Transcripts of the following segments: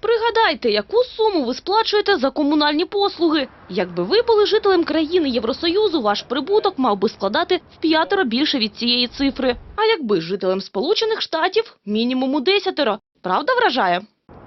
Пригадайте, яку суму ви сплачуєте за комунальні послуги. Якби ви були жителем країни Євросоюзу, ваш прибуток мав би складати в п'ятеро більше від цієї цифри. А якби жителем Сполучених Штатів – мінімум у десятеро. Правда вражає?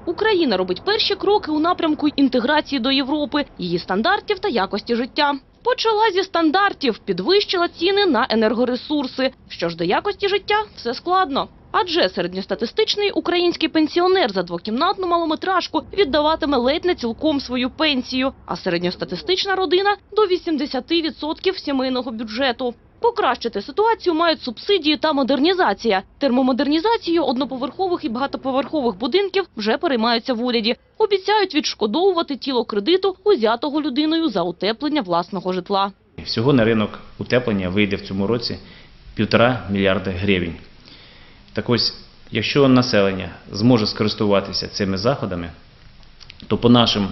Україна робить перші кроки у напрямку інтеграції до Європи, її стандартів та якості життя. Почала зі стандартів, підвищила ціни на енергоресурси. Що ж до якості життя, все складно. Адже середньостатистичний український пенсіонер за двокімнатну малометражку віддаватиме ледь не цілком свою пенсію, а середньостатистична родина – до 80% сімейного бюджету. Покращити ситуацію мають субсидії та модернізація. Термомодернізацією одноповерхових і багатоповерхових будинків вже переймаються в уряді. Обіцяють відшкодовувати тіло кредиту, узятого людиною за утеплення власного житла. Всього на ринок утеплення вийде в цьому році півтора мільярда гривень. Так ось, якщо населення зможе скористуватися цими заходами, то по нашим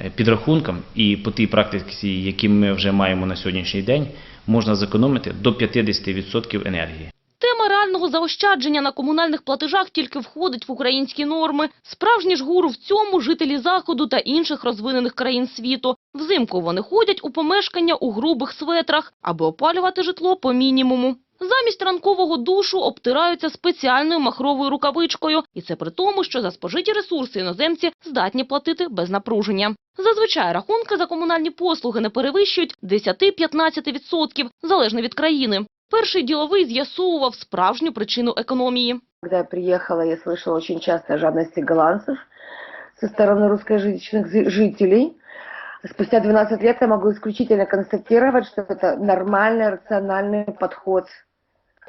е, підрахункам і по тій практиці, які ми вже маємо на сьогоднішній день, можна зекономити до 50% енергії. Тема реального заощадження на комунальних платежах тільки входить в українські норми. Справжні ж гуру в цьому – жителі Заходу та інших розвинених країн світу. Взимку вони ходять у помешкання у грубих светрах, аби опалювати житло по мінімуму. Замість ранкового душу обтираються спеціальною махровою рукавичкою. І це при тому, що за спожиті ресурси іноземці здатні платити без напруження. Зазвичай рахунки за комунальні послуги не перевищують 10-15%, залежно від країни. Перший діловий з'ясовував справжню причину економії. Когда я приехала, я слышала очень часто о жадности голландцев со стороны русскоязычных зи- жителей. Спустя 12 лет я могу исключительно констатировать, что это нормальный, рациональный подход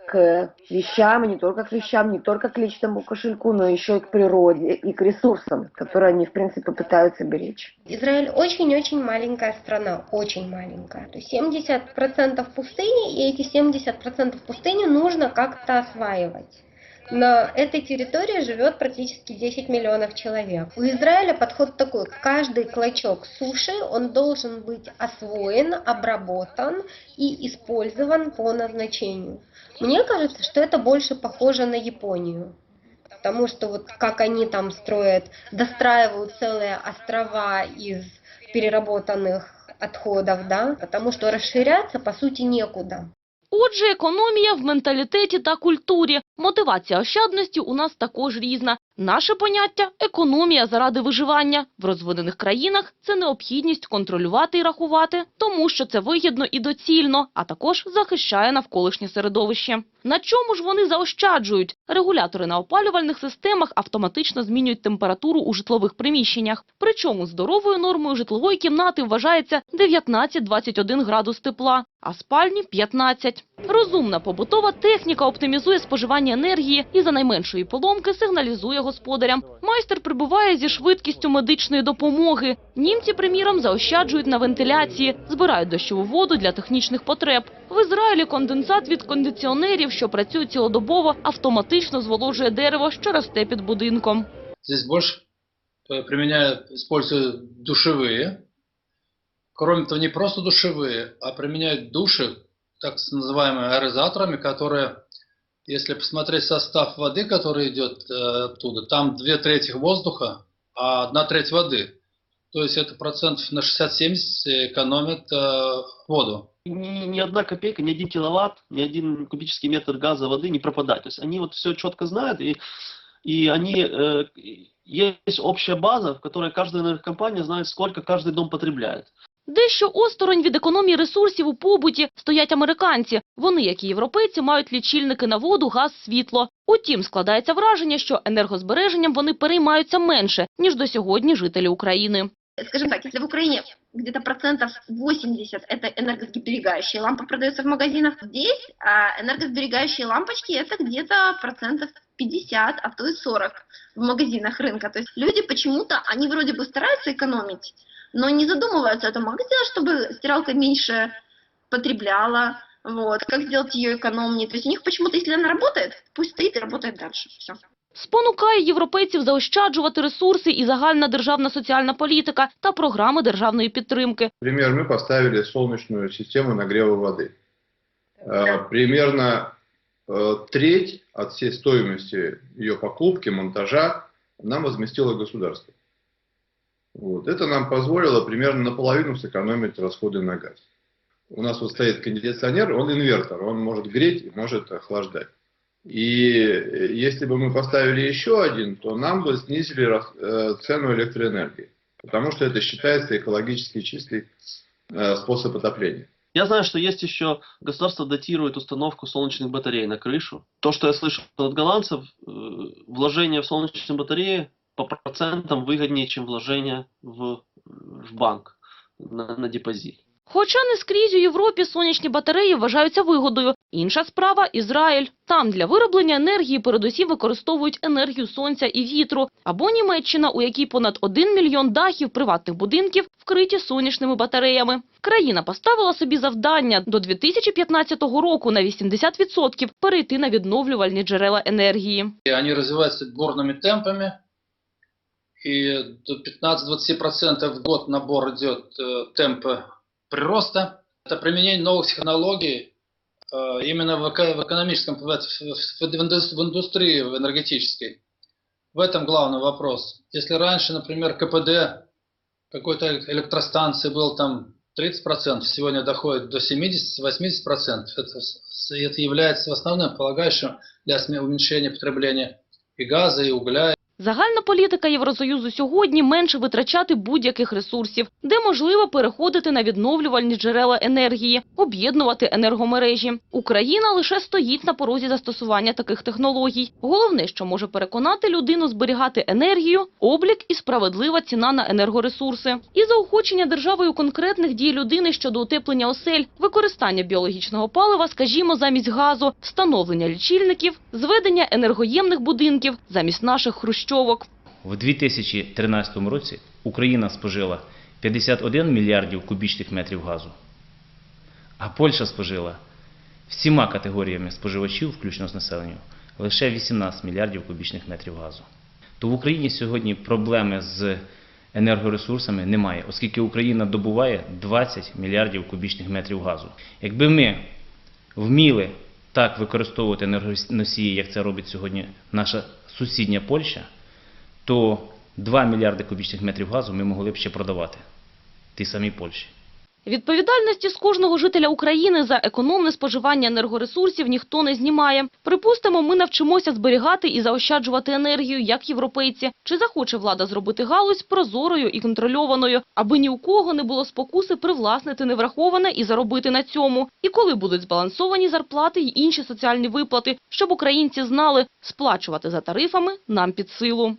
к вещам, не только к вещам, не только к личному кошельку, но еще и к природе, и к ресурсам, которые они, в принципе, пытаются беречь. Израиль очень-очень маленькая страна, очень маленькая. То есть 70% пустыни, и эти 70% пустыни нужно как-то осваивать. На этой территории живет практически 10 миллионов человек. У Израиля подход такой, каждый клочок суши, он должен быть освоен, обработан и использован по назначению. Мне кажется, что это больше похоже на Японию. Потому что вот как они там строят, достраивают целые острова из переработанных отходов, да, потому что расширяться по сути некуда. Отже, економія в менталітеті та культурі. Мотивація ощадності у нас також різна. Наше поняття – економія заради виживання. В розвинених країнах це необхідність контролювати і рахувати, тому що це вигідно і доцільно, а також захищає навколишнє середовище. На чому ж вони заощаджують? Регулятори на опалювальних системах автоматично змінюють температуру у житлових приміщеннях. Причому здоровою нормою житлової кімнати вважається 19-21 градус тепла, а спальні – 15. Розумна побутова техніка оптимізує споживання енергії і за найменшої поломки сигналізує господарям. Майстер прибуває зі швидкістю медичної допомоги. Німці, приміром, заощаджують на вентиляції, збирають дощову воду для технічних потреб. В Ізраїлі конденсат від кондиціонерів, що працюють цілодобово, автоматично зволожує дерево, що росте під будинком. Здесь больше э, применяют, используют душевые. Кроме того, не просто душевые, а применяют души, так называемыми аэрозаторами, которые, если посмотреть состав воды, который идет э, оттуда, там две трети воздуха, а одна треть воды. То есть это процентов на 60-70 экономит э, воду. ни, ни одна копейка, ни один киловатт, ни один кубический метр газа, воды не пропадает. То есть они вот все четко знают, и, и они, э, есть общая база, в которой каждая энергокомпания знает, сколько каждый дом потребляет. Дещо осторонь від економії ресурсів у побуті стоять американці. Вони, як і європейці, мають лічильники на воду, газ, світло. Утім, складається враження, що енергозбереженням вони переймаються менше, ніж до сьогодні жителі України. скажем так, если в Украине где-то процентов 80 это энергосберегающие лампы продаются в магазинах, здесь а, энергосберегающие лампочки это где-то процентов 50, а то и 40 в магазинах рынка. То есть люди почему-то, они вроде бы стараются экономить, но не задумываются о том, а как сделать, чтобы стиралка меньше потребляла, вот, как сделать ее экономнее. То есть у них почему-то, если она работает, пусть стоит и работает дальше. Все. Спонукає європейців заощаджувати ресурси і загальна державна соціальна політика та програми державної підтримки. Например, мы поставили солнечную систему нагрева воды. Э, Примерно э, треть от всей стоимости ее покупки, монтажа нам возместило государство. Вот. Это нам позволило примерно наполовину сэкономить расходы на газ. У нас вот стоит кондиционер, он инвертор, он может греть и может охлаждать. И если бы мы поставили еще один, то нам бы снизили э, цену электроэнергии. Потому что это считается экологически чистый э, способ отопления. Я знаю, что есть еще государство датирует установку солнечных батарей на крышу. То, что я слышал от голландцев, э, вложение в солнечные батареи по процентам выгоднее, чем вложение в, в банк на, на депозит. Хоча не скрізь у Європі сонячні батареї вважаються вигодою. Інша справа – Ізраїль. Там для вироблення енергії передусім використовують енергію сонця і вітру. Або Німеччина, у якій понад 1 мільйон дахів приватних будинків вкриті сонячними батареями. Країна поставила собі завдання до 2015 року на 80% перейти на відновлювальні джерела енергії. И они развиваются бурными темпами. И до 15-20% в год набор идет э, темпа прироста. Это применение новых технологий э, именно в, эко- в экономическом, в, в- в индус- в индустрии в энергетической. В этом главный вопрос. Если раньше, например, КПД какой-то электростанции был там 30%, сегодня доходит до 70-80%. Это, это является основным полагающим для уменьшения потребления и газа, и угля, Загальна політика Євросоюзу сьогодні – менше витрачати будь-яких ресурсів, де можливо переходити на відновлювальні джерела енергії, об'єднувати енергомережі. Україна лише стоїть на порозі застосування таких технологій. Головне, що може переконати людину зберігати енергію – облік і справедлива ціна на енергоресурси. І заохочення державою конкретних дій людини щодо утеплення осель, використання біологічного палива, скажімо, замість газу, встановлення лічильників, зведення енергоємних будинків замість наших хрущовок. В 2013 році Україна спожила 51 мільярдів кубічних метрів газу, а Польща спожила всіма категоріями споживачів, включно з населенням, лише 18 мільярдів кубічних метрів газу. То в Україні сьогодні проблеми з енергоресурсами немає, оскільки Україна добуває 20 мільярдів кубічних метрів газу. Якби ми вміли так використовувати енергоносії, як це робить сьогодні наша сусідня Польща, то 2 мільярди кубічних метрів газу ми могли б ще продавати тій самій Польщі. Відповідальності з кожного жителя України за економне споживання енергоресурсів ніхто не знімає. Припустимо, ми навчимося зберігати і заощаджувати енергію, як європейці. Чи захоче влада зробити галузь прозорою і контрольованою, аби ні у кого не було спокуси привласнити невраховане і заробити на цьому? І коли будуть збалансовані зарплати й інші соціальні виплати, щоб українці знали, сплачувати за тарифами нам під силу.